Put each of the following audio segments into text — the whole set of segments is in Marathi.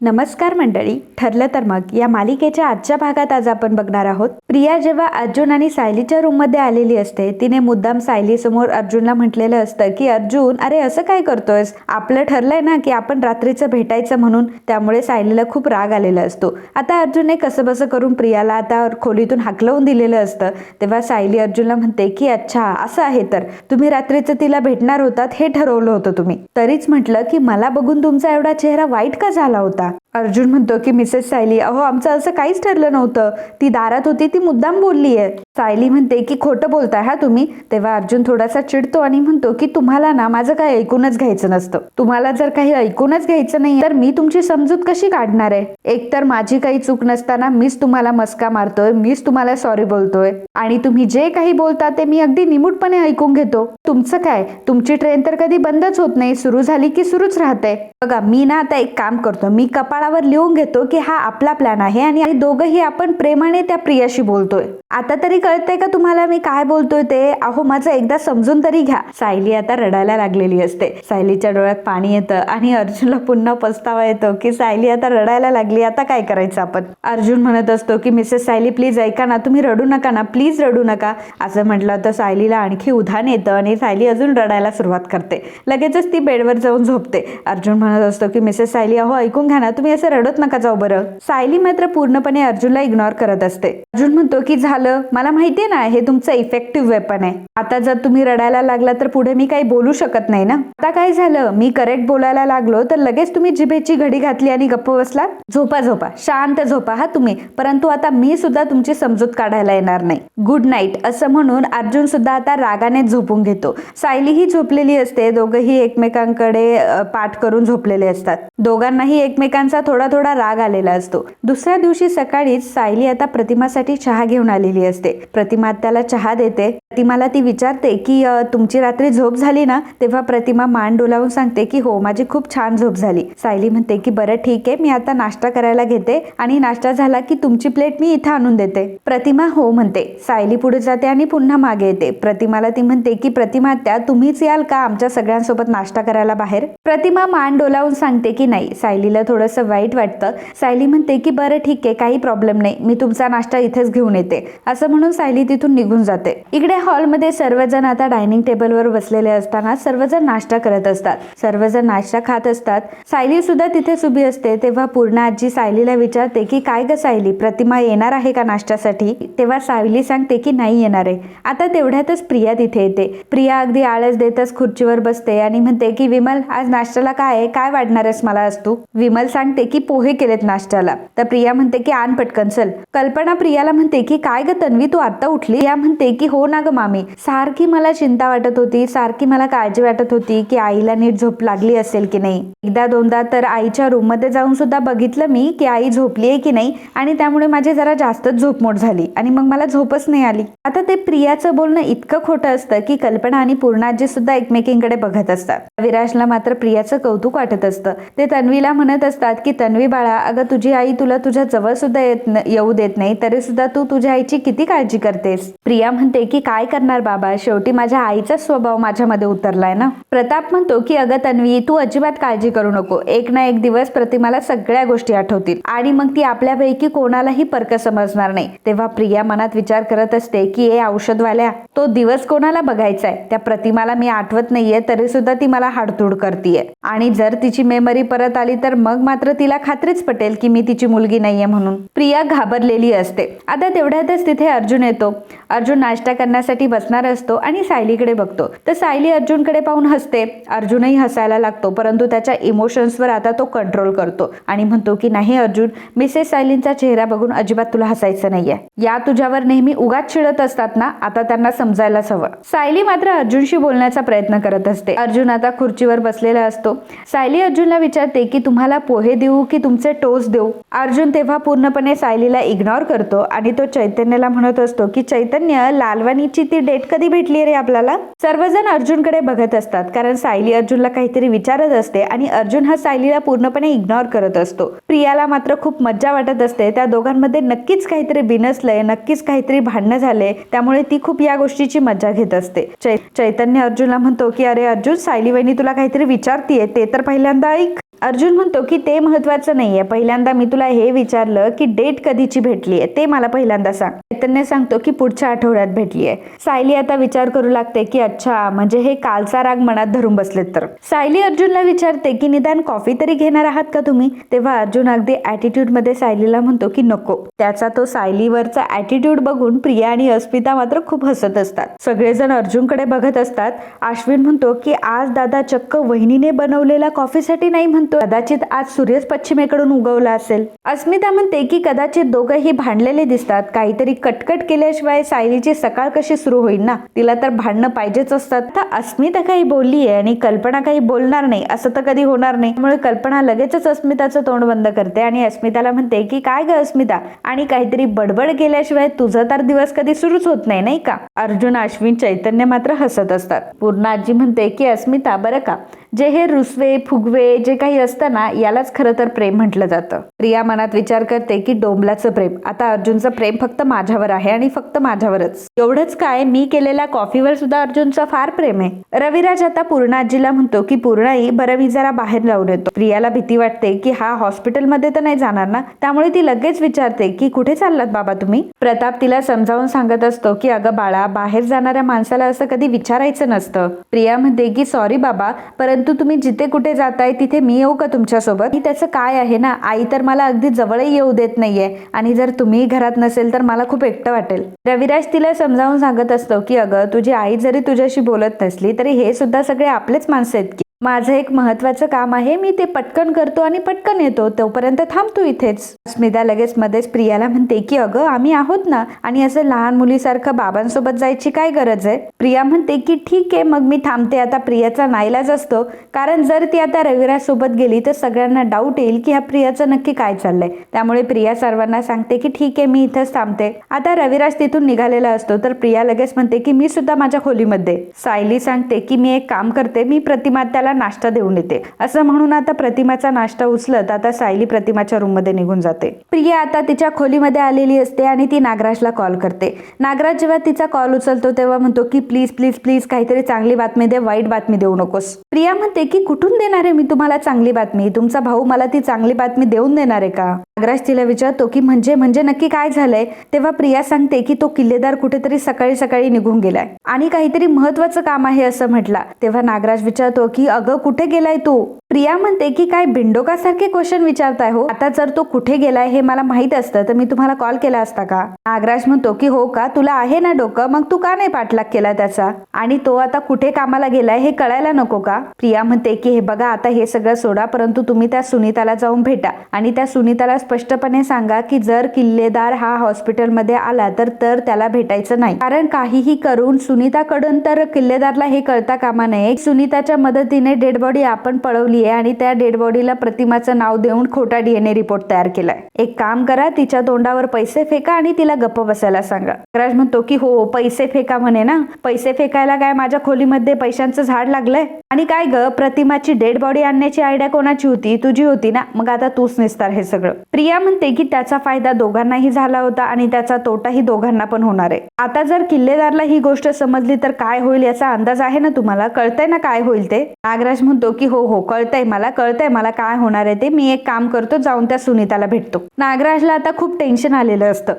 नमस्कार मंडळी ठरलं तर मग या मालिकेच्या आजच्या भागात आज आपण बघणार आहोत. प्रिया जेव्हा अर्जुन आणि सायलीच्या रूममध्ये आलेली असते तिने मुद्दाम सायली समोर अर्जुनला म्हटलेलं असतं की अर्जुन अरे असं काय करतोयस? आपलं ठरलंय ना की आपण रात्रीचं भेटायचं म्हणून त्यामुळे सायलीला खूप राग आलेला असतो. आता अर्जुनने कसं बसं करून प्रियाला आता खोलीतून हाकलवून दिलेलं असतं. तेव्हा सायली अर्जुनला म्हणते की अच्छा असं आहे तर. तुम्ही रात्रीचं तिला भेटणार होतात हे ठरवलं होतं तुम्ही. तरीच म्हटलं की मला बघून तुमचा एवढा चेहरा वाईट का झाला होता? अर्जुन म्हणतो की मिसेस सायली अहो आमचं असं काहीच ठरलं नव्हतं. ती दारात होती ती मुद्दाम बोलली आहे सायली म्हणते की खोटं बोलताय हा तुम्ही? तेव्हा अर्जुन थोडासा चिडतो आणि म्हणतो की तुम्हाला ना माझं काही ऐकूनच घ्यायचं नसतं. तुम्हाला जर काही ऐकूनच घ्यायचं नाही तर मी तुमची समजूत कशी काढणार आहे? एकतर माझी काही चूक नसताना मीच तुम्हाला मस्का मारतोय मीच तुम्हाला सॉरी बोलतोय. आणि तुम्ही जे काही बोलता ते मी अगदी निमूटपणे ऐकून घेतो. तुमचं काय? तुमची ट्रेन तर कधी बंदच होत नाही सुरू झाली की सुरूच राहते. बघा मी ना आता एक काम करतो मी कपाळावर लिहून घेतो की हा आपला प्लॅन आहे आणि दोघंही आपण प्रेमाने त्या प्रियाशी बोलतोय. आता तरी कळतंय का तुम्हाला मी काय बोलतोय ते? अहो माझं एकदा समजून तरी घ्या. सायली आता रडायला लागलेली असते. सायलीच्या डोळ्यात पाणी येतं आणि अर्जुनला पुन्हा पस्तावा येतो की सायली आता रडायला लागली आता काय करायचं आपण? अर्जुन म्हणत असतो की मिसेस सायली प्लीज ऐका ना तुम्ही रडू नका ना प्लीज रडू नका. असं म्हटलं तर सायलीला आणखी उधाण येतं आणि सायली अजून रडायला सुरुवात करते. लगेचच ती बेडवर जाऊन झोपते. अर्जुन म्हणत असतो की मिसेस सायली अहो ऐकून घ्या ना तुम्ही असं रडत नका जाऊ बरं. सायली मात्र पूर्णपणे अर्जुनला इग्नोर करत असते. अर्जुन म्हणतो की झालं. मला माहितीये ना हे तुमचं इफेक्टिव्ह वेपन आहे. आता जर तुम्ही रडायला लागला तर पुढे मी काही बोलू शकत नाही ना? आता काय झालं? मी करेक्ट बोलायला लागलो तर लगेच तुम्ही जिभेची घडी घातली आणि गप्प बसला झोपा झोपा. शांत झोपा हा तुम्ही. परंतु आता मी सुद्धा तुमची समजूत काढायला येणार नाही. गुड नाईट असं म्हणून अर्जुन सुद्धा आता रागाने झोपून घेतो. सायली ही झोपलेली असते. दोघंही एकमेकांकडे पाठ करून झोपलेले असतात. दोघांनाही एकमेकांचा थोडा थोडा राग आलेला असतो. दुसऱ्या दिवशी सकाळीच सायली आता प्रतिमासाठी चहा घेऊन आलेली असते. प्रतिमा त्याला चहा देते. प्रतिमाला ती विचारते की तुमची रात्री झोप झाली ना? तेव्हा प्रतिमा मान डोलावून सांगते की हो माझी खूप छान झोप झाली. सायली म्हणते की बरं ठीक आहे मी आता नाश्ता करायला घेते आणि नाश्ता झाला की तुमची प्लेट मी इथं आणून देते. प्रतिमा हो म्हणते. सायली पुढे जाते आणि पुन्हा मागे येते. प्रतिमाला ती म्हणते की प्रतिमा त्या तुम्हीच याल का आमच्या सगळ्यांसोबत नाश्ता करायला बाहेर? प्रतिमा मान डोलावून सांगते की नाही. सायलीला थोडं थोडंसं वाईट वाटतं. सायली म्हणते की बरं ठीक आहे काही प्रॉब्लेम नाही. मी तुमचा नाश्ता इथेच घेऊन येते. असं म्हणून सायली तिथून निघून जाते. इकडे हॉलमध्ये सर्वजण आता डायनिंग टेबलवर बसलेले असताना सर्वजण नाश्ता करत असतात. सर्वजण नाश्ता खात असतात. सायली सुद्धा तिथेच उभी असते. तेव्हा पूर्ण आजी सायलीला विचारते की काय ग सायली प्रतिमा येणार आहे का नाश्त्यासाठी? तेव्हा सायली सांगते की नाही येणार आहे. आता तेवढ्यातच प्रिया तिथे येते. प्रिया अगदी आळस देतच खुर्चीवर बसते आणि म्हणते की विमल आज नाश्त्याला काय आहे? काय वाढणार आहेस मला आज तू? विमल सांगते की पोहे केलेत नाश्त्याला. तर प्रिया म्हणते की आण पटकन चल. कल्पना प्रियाला म्हणते की काय ग तन्वी तू आता उठली? या म्हणते की हो ना ग मामी. सारखी मला चिंता वाटत होती. सारखी मला काळजी वाटत होती की आईला नीट झोप लागली असेल की नाही. एकदा दोनदा तर आईच्या रूममध्ये जाऊन सुद्धा बघितलं मी की आई झोपली आहे की नाही आणि त्यामुळे माझी जरा जास्तच झोपमोड झाली आणि मग मला झोपच नाही आली. आता ते प्रियाचं बोलणं इतकं खोटं असतं की कल्पना आणि पूर्णाजी सुद्धा एकमेकींकडे बघत असतात. विराजला मात्र प्रियाचं कौतुक वाटत असतं. ते तन्वीला म्हणत असतात की तन्वी बाळा अगं तुझी आई तुला तुझ्या जवळ सुद्धा येत येऊ देत नाही तरी सुद्धा तू तुझ्या आईची किती काळजी करतेस? प्रिया म्हणते की काय करणार बाबा? शेवटी माझ्या आईचा स्वभाव माझ्यामध्ये उतरलाय ना? प्रताप म्हणतो की अगं तन्वी तू अजिबात काळजी करू नको. एक ना एक दिवस प्रतिमाला सगळ्या गोष्टी आठवतील आणि मग ती आपल्यापैकी कोणालाही पर्क समजणार नाही. तेव्हा प्रिया मनात विचार करत असते की ए औषधवाल्या तो दिवस कोणाला बघायचा आहे त्या प्रतिमाला मी आठवत नाहीये तरी सुद्धा ती मला हाडतूड करतीये. आणि जर तिची मेमरी परत आली तर मग मात्र तिला खात्रीच पटेल की मी तिची मुलगी नाहीये म्हणून. प्रिया घाबरलेली असते. आता तेवढ्यातच तिथे अर्जुन येतो. अर्जुन नाश्ता करण्यासाठी बसणार असतो आणि सायलीकडे बघतो. तर सायली अर्जुनकडे पाहून हसते. अर्जुनही हसायला लागतो परंतु त्याच्या इमोशन्सवर आता तो कंट्रोल करतो आणि म्हणतो की नाही अर्जुन मिसेस सायलींचा चेहरा बघून अजिबात तुला हसायचं नाहीये. या तुझ्यावर नेहमी उगाच चिडत असतात ना आता त्यांना समजायलाच हवं. सायली मात्र अर्जुनशी बोलण्याचा प्रयत्न करत असते. अर्जुन आता खुर्चीवर बसलेला असतो. सायली अर्जुनला विचारते की तुम्हाला पोहे देऊ की तुमचे टोस देऊ? अर्जुन तेव्हा पूर्णपणे सायलीला इग्नोर करतो आणि तो चैतन्यला म्हणत असतो की चैतन्य लालवानीची ती डेट कधी भेटली रे आपल्याला? सर्वजण अर्जुनकडे बघत असतात कारण सायली अर्जुनला काहीतरी विचारत असते आणि अर्जुन हा सायलीला पूर्णपणे इग्नोर करत असतो. प्रियाला मात्र खूप मज्जा वाटत असते. त्या दोघांमध्ये नक्कीच काहीतरी बिनसलंय नक्कीच काहीतरी भांडणं झाले त्यामुळे ती खूप या गोष्टीची मज्जा घेत असते. चै- चैतन्य अर्जुनला म्हणतो की अरे अर्जुन सायली वहिनी तुला काहीतरी विचारतीये ते तर पहिल्यांदा ऐक. अर्जुन म्हणतो की ते महत्वाचं नाहीये. पहिल्यांदा मी तुला हे विचारलं की डेट कधीची भेटली आहे ते मला पहिल्यांदा सांग. चैतन्य सांगतो की पुढच्या आठवड्यात भेटली आहे सायली आता विचार करू लागते की अच्छा म्हणजे हे कालचा राग मनात धरून बसलेत तर. सायली अर्जुनला विचारते की निदान कॉफी तरी घेणार आहात का तुम्ही? तेव्हा अर्जुन अगदी ऍटिट्यूडमध्ये सायलीला म्हणतो की नको. त्याचा तो सायलीवरचा ऍटिट्यूड बघून प्रिया आणि अस्मिता मात्र खूप हसत असतात. सगळेजण अर्जुनकडे बघत असतात. आश्विन म्हणतो की आज दादा चक्क वहिनीने बनवलेल्या कॉफीसाठी नाही म्हणतो कदाचित आज सूर्यच पश्चिमेकडून उगवला असेल. अस्मिता म्हणते की कदाचित दोघंही भांडलेले दिसतात. काहीतरी कटकट केल्याशिवाय सायलीची सकाळ कशी सुरू होईल ना? तिला तर भांडणं पाहिजेच असतात. तर अस्मिता काही बोलली आहे आणि कल्पना काही बोलणार नाही असं तर कधी होणार नाही. त्यामुळे कल्पना लगेचच अस्मिताचं तोंड बंद करते आणि अस्मिताला म्हणते की काय ग अस्मिता? आणि काहीतरी बडबड केल्याशिवाय तुझा तर दिवस कधी सुरूच होत नाही नाही का? अर्जुन अश्विन चैतन्य मात्र हसत असतात. पूर्ण आजी म्हणते की अस्मिता बरं का? जे हे रुसवे फुगवे जे काही असतं ना यालाच खरं तर प्रेम म्हटलं जातं. प्रिया मनात विचार करते की डोंबलाचं प्रेम. आता अर्जुनचं प्रेम फक्त माझ्यावर आहे आणि फक्त माझ्यावरच. एवढंच काय मी केलेल्या कॉफीवर सुद्धा अर्जुनचं फार प्रेम आहे. रविराज आता पूर्णाजीला म्हणतो की पूर्णाई बरं मी जरा बाहेर जाऊन येतो. प्रियाला भीती वाटते की हा हॉस्पिटलमध्ये तर नाही जाणार ना? त्यामुळे ती लगेच विचारते की कुठे चाललात बाबा तुम्ही? प्रताप तिला समजावून सांगत असतो की अगं बाळा बाहेर जाणाऱ्या माणसाला असं कधी विचारायचं नसतं. प्रिया म्हणते की सॉरी बाबा परंतु तुम्ही जिथे कुठे जाताय तिथे मी येऊ का तुमच्यासोबत? मी त्याचं काय आहे ना आई तर मला अगदी जवळही येऊ देत नाहीये. आणि जर तुम्ही घरात नसेल तर मला खूप एकटं वाटेल. रविराज तिला समजावून सांगत असतो की अगं तुझी आई जरी तुझ्याशी बोलत नसली तरी हे सुद्धा सगळे आपलेच माणसं आहेत की. माझं एक महत्वाचं काम आहे मी ते पटकन करतो आणि पटकन येतो. तोपर्यंत थांबतो इथेच. स्मिता लगेच मध्येच प्रियाला म्हणते की अगं आम्ही आहोत ना. आणि असं लहान मुलीसारखं बाबांसोबत जायची काय गरज आहे? प्रिया म्हणते की ठीक आहे मग मी थांबते. आता प्रियाचा नाईलाज असतो. कारण जर ती आता रविराज सोबत गेली तर सगळ्यांना डाऊट येईल की ह्या प्रियाचं नक्की काय चाललंय. त्यामुळे प्रिया सर्वांना सांगते की ठीक आहे मी इथंच थांबते. आता रविराज तिथून निघालेला असतो. तर प्रिया लगेच म्हणते की मी सुद्धा माझ्या खोलीमध्ये. सायली सांगते की मी एक काम करते. मी प्रतिमा त्याला नाश्ता देऊन येते. असं म्हणून आता प्रतिमाचा नाश्ता उचलत आता सायली प्रतिमाच्या रूममध्ये निघून जाते. प्रिया आता तिच्या खोलीमध्ये आलेली असते आणि ती नागराजला कॉल करते. नागराज जेव्हा तिचा कॉल उचलतो तेव्हा म्हणतो की प्लीज प्लीज प्लीज काहीतरी चांगली बातमी दे वाईट बातमी देऊ नकोस. प्रिया म्हणते की कुठून देणार आहे मी तुम्हाला चांगली बातमी? तुमचा भाऊ मला ती चांगली बातमी देऊन देणार आहे का? नागराज तिला विचारतो की म्हणजे म्हणजे नक्की काय झालंय? तेव्हा प्रिया सांगते की तो किल्लेदार कुठेतरी सकाळी सकाळी निघून गेलाय आणि काहीतरी महत्वाचं काम आहे असं म्हटला. तेव्हा नागराज विचारतो की अगं कुठे गेलाय तू? प्रिया म्हणते की काय बिंडोकासारखे क्वेश्चन विचारताय हो? आता जर तो कुठे गेलाय हे मला माहीत असतं तर मी तुम्हाला कॉल केला असता का? नागराज म्हणतो की हो का? तुला आहे ना डोकं? मग तू का नाही पाठलाग केला त्याचा? आणि तो आता कुठे कामाला गेलाय हे कळायला नको का? प्रिया म्हणते की हे बघा आता हे सगळं सोडा परंतु तुम्ही त्या सुनीताला जाऊन भेटा आणि त्या सुनीताला स्पष्टपणे सांगा की जर किल्लेदार हा हॉस्पिटलमध्ये आला तर तर त्याला भेटायचं नाही. कारण काहीही करून सुनीताकडून तर किल्लेदारला हे कळता कामा नये. सुनीताच्या मदतीने डेड बॉडी आपण पळवली आहे आणि त्या डेड बॉडीला प्रतिमाचं नाव देऊन खोटा डीएनए रिपोर्ट तयार केलाय. एक काम करा तिच्या तोंडावर पैसे फेका आणि तिला गप्प बसायला सांगा. राज म्हणतो की हो पैसे फेका म्हणे ना. पैसे फेकायला काय माझ्या खोलीमध्ये पैशांचं झाड लागलंय? आणि काय ग प्रतिमाची डेड बॉडी आणण्याची आयडिया कोणाची होती? तुझी होती ना. मग आता तूच निसतार हे सगळं. प्रिया म्हणते की त्याचा फायदा दोघांनाही झाला होता आणि त्याचा तोटाही दोघांना पण होणार आहे. आता जर किल्लेदारला ही गोष्ट समजली तर काय होईल याचा अंदाज आहे ना तुम्हाला? कळतंय ना काय होईल ते? नागराज म्हणतो की हो हो कळतंय मला कळतंय मला काय होणार आहे ते. मी एक काम करतो जाऊन त्या सुनीताला भेटतो. नागराजला आता खूप टेन्शन आलेलं असतं.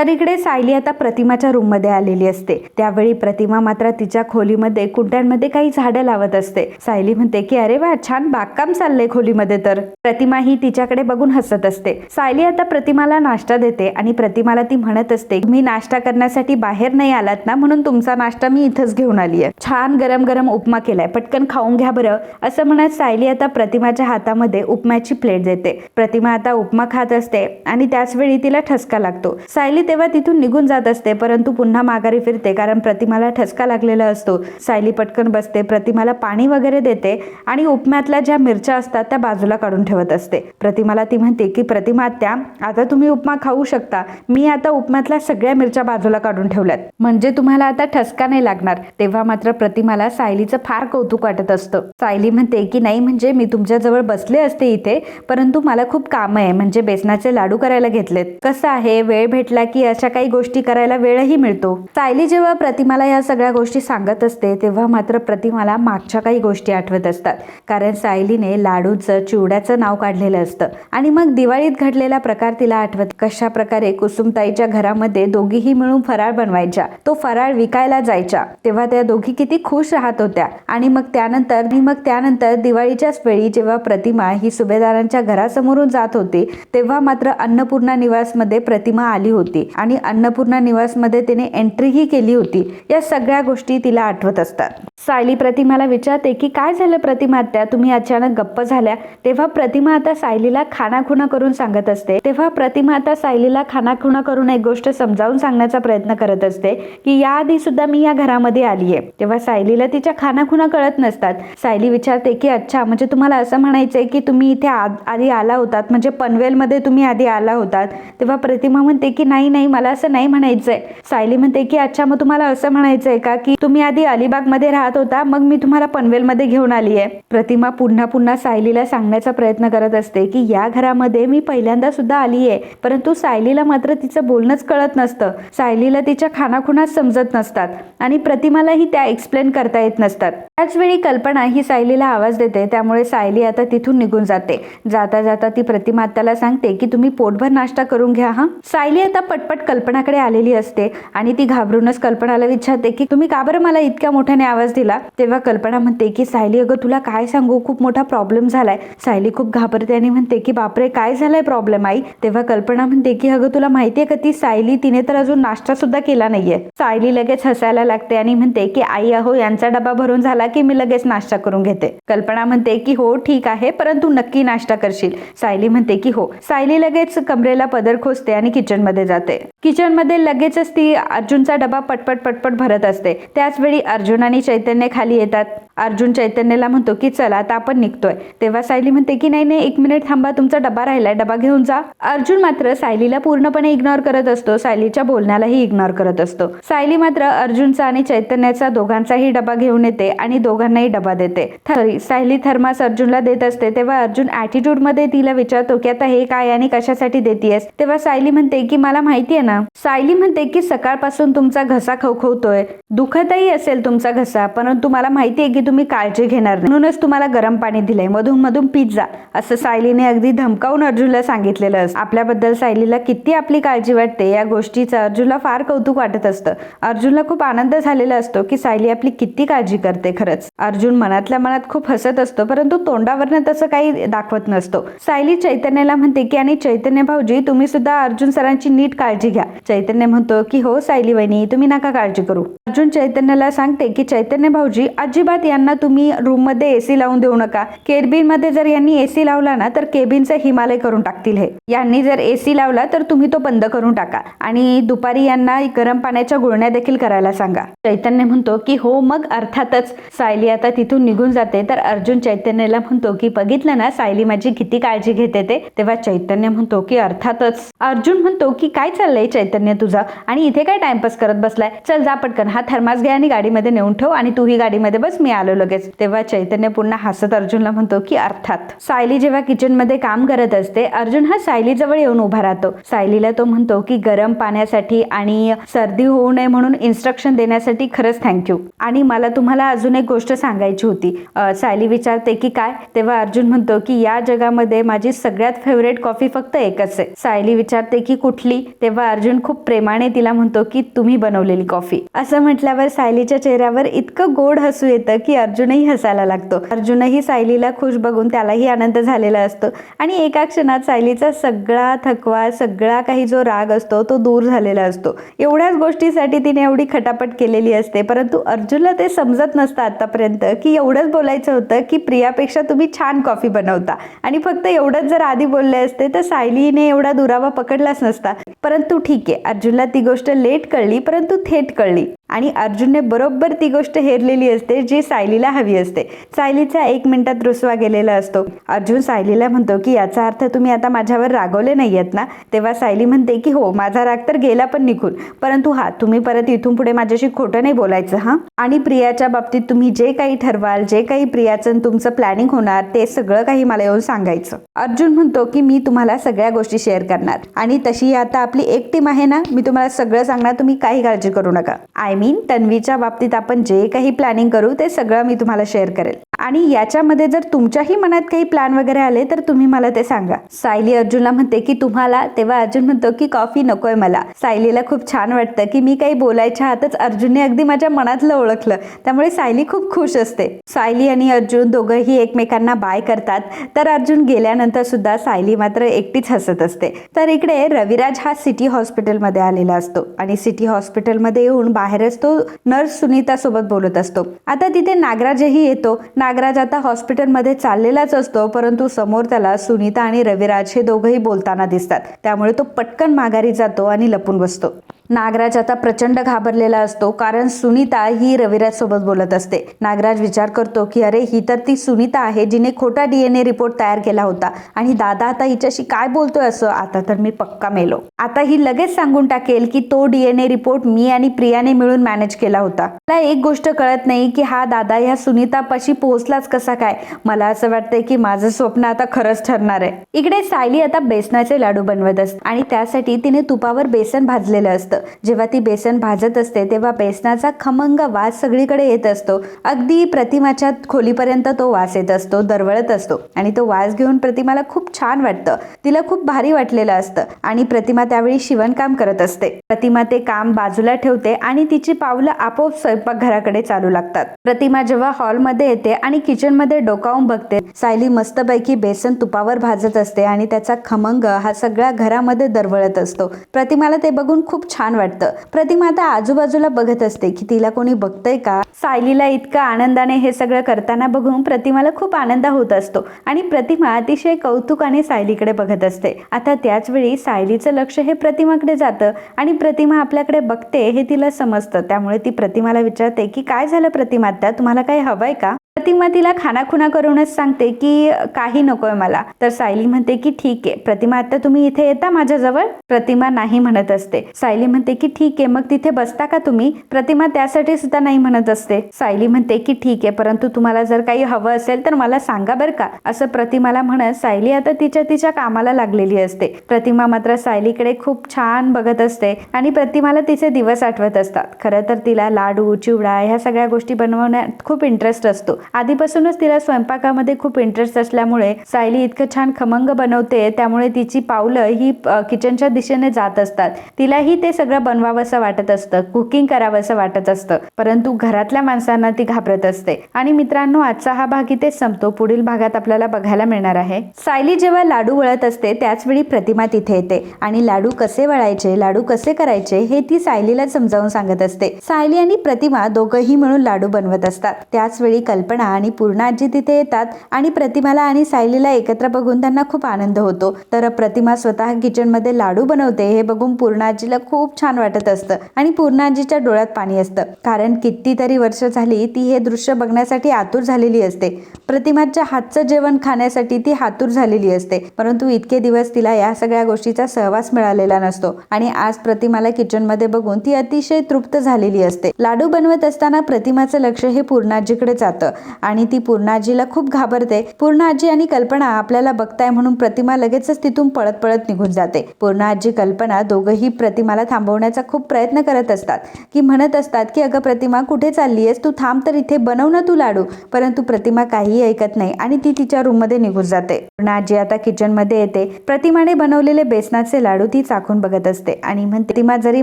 तर इकडे सायली आता प्रतिमाच्या रूममध्ये आलेली असते. त्यावेळी प्रतिमा मात्र तिच्या खोलीमध्ये कुंड्यांमध्ये काही झाडं लावत असते. सायली म्हणते की अरे वा छान बागकाम चाललंय खोलीमध्ये तर. प्रतिमा ही तिच्याकडे बघून हसत असते. सायली आता प्रतिमाला नाश्ता देते आणि प्रतिमाला ती म्हणत असते मी नाश्ता करण्यासाठी बाहेर नाही आलात ना म्हणून तुमचा नाश्ता मी इथंच घेऊन आली आहे छान गरम गरम उपमा केलाय पटकन खाऊन घ्या बरं. असं म्हणत सायली आता प्रतिमाच्या हातामध्ये उपम्याची प्लेट देते. प्रतिमा आता उपमा खात असते आणि त्याच वेळी तिला ठसका लागतो. सायली तेव्हा तिथून निघून जात असते परंतु पुन्हा माघारी फिरते कारण प्रतिमाला ठसका लागलेला असतो. सायली पटकन बसते प्रतिमाला पाणी वगैरे देते आणि उपम्यातल्या ज्या मिरच्या असतात त्या बाजूला काढून ठेवत असते. प्रतिमाला ती म्हणते की प्रतिमा त्या आता तुम्ही उपमा खाऊ शकता. मी आता उपम्यातल्या सगळ्या मिरच्या बाजूला काढून ठेवल्यात. म्हणजे तुम्हाला आता ठसका नाही लागणार. तेव्हा मात्र प्रतिमाला सायलीचं फार कौतुक वाटत असतं. सायली म्हणते की नाही म्हणजे मी तुमच्याजवळ बसले असते इथे परंतु मला खूप काम आहे. म्हणजे बेसनाचे लाडू करायला घेतलेत. कसं आहे? वेळ भेटला की अशा काही गोष्टी करायला वेळही मिळतो. सायली जेव्हा प्रतिमाला या सगळ्या गोष्टी सांगत असते तेव्हा मात्र प्रतिमाला मागच्या काही गोष्टी आठवत असतात. कारण सायलीने लाडूचं चिवड्याचं नाव काढलेलं असतं आणि मग दिवाळीत घडलेला प्रकार तिला आठवत. कशा प्रकारे कुसुमताईच्या घरामध्ये दोघीही मिळून फराळ बनवायच्या तो फराळ विकायला जायच्या तेव्हा त्या दोघी किती खुश राहत होत्या. आणि मग त्यानंतर मग त्यानंतर दिवाळीच्याच वेळी जेव्हा प्रतिमा ही सुभेदारांच्या घरासमोरून जात होती तेव्हा मात्र अन्नपूर्णा निवासमध्ये प्रतिमा आली होती. आणि अन्नपूर्णा निवासमध्ये तिने एंट्रीही केली होती. या सगळ्या गोष्टी तिला आठवत असतात. सायली प्रतिमाला विचारते की काय झालं प्रतिमा त्या तुम्ही अचानक गप्प झाल्या. तेव्हा प्रतिमा आता सायलीला खानाखुणा करून सांगत असते. तेव्हा प्रतिमा आता सायलीला खानाखुणा करून एक गोष्ट समजावून सांगण्याचा प्रयत्न करत असते की याआधी सुद्धा मी या घरामध्ये आली आहे तेव्हा सायलीला तिच्या खानाखुणा कळत नसतात. सायली विचारते की अच्छा म्हणजे तुम्हाला असं म्हणायचंय की तुम्ही इथे आ- आधी आला होतात? म्हणजे पनवेलमध्ये तुम्ही आधी आला होतात? तेव्हा प्रतिमा म्हणते की नाही नाही मला असं नाही म्हणायचंय. सायली म्हणते की अच्छा मग तुम्हाला असं म्हणायचंय का की तुम्ही आधी अलिबागमध्ये राहत होता मग मी तुम्हाला पनवेलमध्ये घेऊन आली आहे. प्रतिमा पुन्हा पुन्हा सायलीला सांगण्याचा प्रयत्न करत असते की या घरामध्ये मी पहिल्यांदा सुद्धा आली आहे परंतु सायलीला मात्र तिचं बोलणंच कळत नसतं. सायलीला तिच्या खानाखुणा समजत नसतात आणि प्रतिमालाही त्या एक्सप्लेन करता येत नसतात. त्याच वेळी कल्पना ही सायलीला आवाज देते. त्यामुळे सायली आता तिथून निघून जाते. जाता जाता ती प्रतिमा त्याला सांगते की तुम्ही पोटभर नाश्ता करून घ्या हा? सायली आता पटपट कल्पनाकडे आलेली असते आणि ती घाबरूनच कल्पनाला विचारते की तुम्ही का बरं मला इतक्या मोठ्याने आवाज तिला तेव्हा कल्पना म्हणते की सायली अगं तुला काय सांगू? खूप मोठा प्रॉब्लेम झालाय. सायली खूप घाबरते आणि म्हणते की बापरे काय झालाय प्रॉब्लेम आई? तेव्हा कल्पना म्हणते की अगं तुला माहितीये का ती सायली तिने तर अजून नाश्ता सुद्धा केला नाहीये. सायली लगेच हसायला लागते आणि म्हणते की आई अहो यांचा डबा भरून झाला की मी लगेच नाश्ता करून घेते. कल्पना म्हणते की हो ठीक आहे परंतु नक्की नाश्ता करशील. सायली म्हणते की हो. सायली लगेच कमरेला पदर खोसते आणि किचनमध्ये जाते. किचनमध्ये लगेचच ती अर्जुनचा डबा पटपट पटपट भरत असते. त्याच वेळी अर्जुन आणि चैतन्य चैतन्य खाली येतात. अर्जुन चैतन्यला म्हणतो की चला आता आपण निघतोय. तेव्हा सायली म्हणते की नाही नाही एक मिनिट थांबा तुमचा डबा राहिलाय डबा घेऊन जा. अर्जुन मात्र सायलीला पूर्णपणे इग्नोर करत असतो. सायलीच्या बोलण्यालाही इग्नोर करत असतो. सायली मात्र अर्जुनचा आणि चैतन्याचा दोघांचाही डबा घेऊन येते आणि दोघांनाही डबा देते. थरी सायली थर्मास अर्जुनला देत असते तेव्हा अर्जुन ऍटिट्यूडमध्ये तिला विचारतो की आता हे काय आणि कशासाठी देतेयस? तेव्हा सायली म्हणते की मला माहिती आहे ना. सायली म्हणते की सकाळपासून तुमचा घसा खवखवतोय. दुखतही असेल तुमचा घसा परंतु मला माहिती आहे की तुम्ही काळजी घेणार नाही. म्हणूनच तुम्हाला गरम पाणी दिलंय. मधून मधून पीत जा असं सायलीने अगदी धमकावून अर्जुनला सांगितलेलं असतं. आपल्याबद्दल सायलीला किती आपली काळजी वाटते या गोष्टीचं अर्जुनला फार कौतुक वाटत असतं. अर्जुनला खूप आनंद झालेला असतो की सायली आपली किती काळजी करते खरंच. अर्जुन मनातल्या मनात खूप हसत असतो परंतु तोंडावरनं तसं काही दाखवत नसतो. सायली चैतन्याला म्हणते की आणि चैतन्य भाऊजी तुम्ही सुद्धा अर्जुन सरांची नीट काळजी घ्या. चैतन्य म्हणतो की हो सायली वहिनी तुम्ही नका काळजी करू. अर्जुन चैतन्याला सांगते की चैतन्य भाऊजी अजिबात यांना तुम्ही रूममध्ये सी लावून देऊ नका. केबिनमध्ये जर यांनी एसी लावला ना तर केबिनचा हिमालय करून टाकतील हे. यांनी जर एसी लावला तर तुम्ही तो बंद करून टाका. आणि दुपारी यांना गरम पाण्याच्या गुळण्या देखील करायला सांगा. चैतन्य म्हणतो की हो मग अर्थातच. सायली आता तिथून निघून जाते. तर अर्जुन चैतन्यला म्हणतो की बघितलं ना सायली माझी किती काळजी घेते ते. तेव्हा चैतन्य म्हणतो की अर्थातच. अर्जुन म्हणतो की काय चाललंय चैतन्य तुझं? आणि इथे काय टाइमपास करत बसलाय? चल जा पटकन. हा थर्मास घ्या आणि गाडीमध्ये नेऊन ठेव आणि तूही गाडीमध्ये बस मी आलो लगेच. तेव्हा चैतन्य पुन्हा हसत अर्जुनला म्हणतो की अर्थात. सायली जेव्हा किचनमध्ये काम करत असते अर्जुन हा सायली जवळ येऊन उभा राहतो. सायलीला तो म्हणतो की गरम पाण्यासाठी आणि सर्दी होऊ नये म्हणून इन्स्ट्रक्शन देण्यासाठी खरंच थँक्यू आणि मला तुम्हाला अजून एक गोष्ट सांगायची होती. सायली विचारते की काय? तेव्हा अर्जुन म्हणतो की या जगामध्ये माझी सगळ्यात फेवरेट कॉफी फक्त एकच आहे. सायली विचारते की कुठली? तेव्हा अर्जुन खूप प्रेमाने तिला म्हणतो की तुम्ही बनवलेली कॉफी असं म्हटल्यावर सायलीच्या चेहऱ्यावर इतकं गोड हसू येतं की अर्जुनही हसायला लागतो. अर्जुनही सायलीला खुश बघून त्यालाही आनंद झालेला असतो. आणि एका क्षणात सायलीचा सगळा थकवा सगळा काही जो राग असतो तो दूर झालेला असतो. एवढ्याच गोष्टीसाठी तिने एवढी खटापट केलेली असते. परंतु अर्जुनला ते समजत नसतं आतापर्यंत की एवढंच बोलायचं होतं की प्रियापेक्षा तुम्ही छान कॉफी बनवता. आणि फक्त एवढंच जर आधी बोलले असते तर सायलीने एवढा दुरावा पकडलाच नसता. परंतु ठीक आहे अर्जुनला ती गोष्ट लेट कळली परंतु थेट कळली. आणि अर्जुनने बरोबर ती गोष्ट हे घेरलेली असते जी सायलीला हवी असते. सायलीचा एक मिनिटात रुसवा गेलेला असतो. अर्जुन सायलीला म्हणतो की याचा अर्थ तुम्ही आता माझ्यावर रागवले नाही आहेत ना? तेव्हा सायली म्हणते की हो माझा राग तर गेला पण निघून परंतु हा तुम्ही परत इथून पुढे माझ्याशी खोटं नाही बोलायचं हा? आणि प्रियाच्या बाबतीत तुम्ही जे काही ठरवाल जे काही प्रियाचं तुमचं प्लॅनिंग होणार ते सगळं काही मला येऊन सांगायचं. अर्जुन म्हणतो की मी तुम्हाला सगळ्या गोष्टी शेअर करणार. आणि तशी आता आपली एक टीम आहे ना मी तुम्हाला सगळं सांगणार तुम्ही काही काळजी करू नका. आय मीन तन्वीच्या बाबतीत आपण जे काही प्लॅनिंग करू ते सगळं मी तुम्हाला शेअर करेल. आणि याच्यामध्ये जर तुमच्याही मनात काही प्लॅन वगैरे आले तर तुम्ही मला ते सांगा. सायली अर्जुनला म्हणते की तुम्हाला तेव्हा अर्जुन म्हणतो की कॉफी नकोय मला. सायलीला खूप छान वाटतं की मी काही बोलायच्या आतच अर्जुनने अगदी माझ्या मनातलं ओळखलं. त्यामुळे सायली खूप खुश असते. सायली आणि अर्जुन दोघंही एकमेकांना बाय करतात. तर अर्जुन गेल्यानंतर सुद्धा सायली मात्र एकटीच हसत असते. तर इकडे रविराज हा सिटी हॉस्पिटलमध्ये आलेला असतो. आणि सिटी हॉस्पिटलमध्ये येऊन बाहेरच तो नर्स सुनीता सोबत बोलत असतो. आता तिथे नागराजही येतो. नागराज आता हॉस्पिटलमध्ये चाललेलाच असतो परंतु समोर त्याला सुनीता आणि रविराज हे दोघंही बोलताना दिसतात. त्यामुळे तो पटकन माघारी जातो आणि लपून बसतो. नागराज आता प्रचंड घाबरलेला असतो कारण सुनीता ही रविराज सोबत बोलत असते. नागराज विचार करतो की अरे ही तर ती सुनीता आहे जिने खोटा डीएनए रिपोर्ट तयार केला होता. आणि दादा आता हिच्याशी काय बोलतोय असं? आता तर मी पक्का मेलो. आता ही लगेच सांगून टाकेल की तो डीएनए रिपोर्ट मी आणि प्रियाने मिळून मॅनेज केला होता. मला एक गोष्ट कळत नाही की हा दादा ह्या सुनीतापाशी पोहोचलाच कसा काय? मला असं वाटतंय की माझं स्वप्न आता खरंच ठरणार आहे. इकडे सायली आता बेसनाचे लाडू बनवत असते आणि त्यासाठी तिने तुपावर बेसन भाजलेलं असतं. जेव्हा ती बेसन भाजत असते तेव्हा बेसनाचा खमंग वास सगळीकडे येत असतो. अगदी प्रतिमाच्या खोलीपर्यंत तो वास येत असतो दरवळत असतो. आणि तो वास घेऊन प्रतिमाला खूप छान वाटतं. तिला खूप भारी वाटलेलं असतं आणि प्रतिमा त्यावेळी शिवणकाम करत असते. प्रतिमा ते काम बाजूला ठेवते आणि तिची पावलं आपोआप स्वयंपाकघराकडे चालू लागतात. प्रतिमा जेव्हा हॉलमध्ये येते आणि किचनमध्ये डोकावून बघते सायली मस्तपैकी बेसन तुपावर भाजत असते आणि त्याचा खमंग हा सगळ्या घरामध्ये दरवळत असतो. प्रतिमाला ते बघून खूप छान वाटतं. प्रतिमा आता आजूबाजूला बघत असते की तिला कोणी बघतंय का? सायलीला इतका आनंदाने हे सगळं करताना बघून प्रतिमाला खूप आनंद होत असतो. आणि प्रतिमा अतिशय कौतुकाने सायलीकडे बघत असते. आता त्याच वेळी सायलीचं लक्ष हे प्रतिमाकडे जातं आणि प्रतिमा आपल्याकडे बघते हे तिला समजतं. त्यामुळे ती प्रतिमाला विचारते की काय झालं प्रतिमा आता तुम्हाला काही हवंय का? प्रतिमा तिला खानाखुना करूनच सांगते की काही नकोय मला. तर सायली म्हणते की ठीक आहे. प्रतिमा आता तुम्ही इथे येता माझ्याजवळ? प्रतिमा नाही म्हणत असते. सायली म्हणते की ठीक आहे. मग तिथे बसता का तुम्ही? प्रतिमा त्यासाठी सुद्धा नाही म्हणत असते. सायली म्हणते की ठीक आहे. परंतु तुम्हाला जर काही हवं असेल तर मला सांगा बरं का. असं प्रतिमाला म्हणत सायली आता तिच्या तिच्या कामाला लागलेली असते. प्रतिमा मात्र सायलीकडे खूप छान बघत असते आणि प्रतिमाला तिचे दिवस आठवत असतात. खरं तर तिला लाडू चिवडा ह्या सगळ्या गोष्टी बनवण्यात खूप इंटरेस्ट असतो. आधीपासूनच तिला स्वयंपाकामध्ये खूप इंटरेस्ट असल्यामुळे सायली इतकं छान खमंग बनवते त्यामुळे तिची पावलं ही किचनच्या दिशेने जात असतात. तिलाही ते सगळं बनवावंसं वाटत असतं कुकिंग करावंसं वाटत असतं परंतु घरातल्या माणसांना ती घाबरत असते. आणि मित्रांनो आजचा हा भाग इथेच संपतो. पुढील भागात आपल्याला बघायला मिळणार आहे. सायली जेव्हा लाडू वळत असते त्याच वेळी प्रतिमा तिथे येते. आणि लाडू कसे वळायचे लाडू कसे करायचे हे ती सायलीला समजावून सांगत असते. सायली आणि प्रतिमा दोघंही मिळून लाडू बनवत असतात. त्याच वेळी कल्पना आणि पूर्णाजी तिथे येतात आणि प्रतिमाला आणि सायलीला एकत्र बघून त्यांना खूप आनंद होतो. तर प्रतिमा स्वतः किचनमध्ये लाडू बनवते हे बघून पूर्णाजीला खूप छान वाटत असतं आणि पूर्णाजीच्या डोळ्यात पाणी असतं. कारण कितीतरी वर्ष झाली ती हे दृश्य बघण्यासाठी आतुर झालेली असते. प्रतिमाच्या हातचं जेवण खाण्यासाठी ती हातूर झालेली असते. परंतु इतके दिवस तिला या सगळ्या गोष्टीचा सहवास मिळालेला नसतो आणि आज प्रतिमाला किचनमध्ये बघून ती अतिशय तृप्त झालेली असते. लाडू बनवत असताना प्रतिमाचं लक्ष हे पूर्णाजीकडे जातं आणि ती पूर्णाजीला खूप घाबरते. पूर्णाजी आणि कल्पना आपल्याला बघताय म्हणून प्रतिमा लगेचच तिथून पळत पळत निघून जाते. पूर्णाजी कल्पना दोघंही प्रतिमाला थांबवण्याचा खूप प्रयत्न करत असतात. की म्हणत असतात की अगं प्रतिमा कुठे चालली आहेस तू थांब तर इथे बनव ना तू लाडू. परंतु प्रतिमा काहीही ऐकत नाही आणि ती तिच्या रूममध्ये निघून जाते. पूर्णाजी आता किचनमध्ये येते. प्रतिमाने बनवलेले बेसनाचे लाडू ती चाखून बघत असते आणि म्हणते प्रतिमा जरी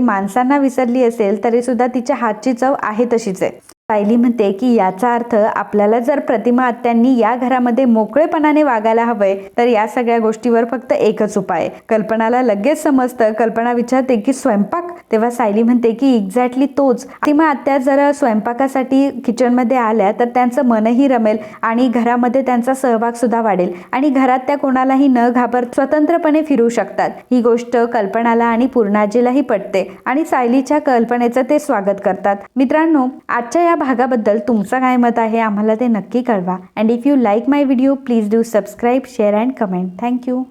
माणसांना विसरली असेल तरी सुद्धा तिच्या हातची चव आहे तशीच आहे. सायली म्हणते की याचा अर्थ आपल्याला जर प्रतिमा आत्यांनी या घरामध्ये मोकळेपणाने वागायला हवंय तर या सगळ्या गोष्टीवर फक्त एकच उपाय कल्पनाला लगेच समजतं. कल्पना विचारते की स्वयंपाक? तेव्हा सायली म्हणते की एक्झॅक्टली तोच. प्रतिमा आत्या जर स्वयंपाकासाठी किचनमध्ये आल्या तर त्यांचं मनही रमेल आणि घरामध्ये त्यांचा सहभाग सुद्धा वाढेल. आणि घरात त्या कोणालाही न घाबर स्वतंत्रपणे फिरू शकतात. ही गोष्ट कल्पनाला आणि पूर्णाजीलाही पटते आणि सायलीच्या कल्पनेचं ते स्वागत करतात. मित्रांनो आजच्या या भागाबद्दल तुमचं काय मत आहे आम्हाला ते नक्की कळवा. And if you like my video please do subscribe share and comment thank you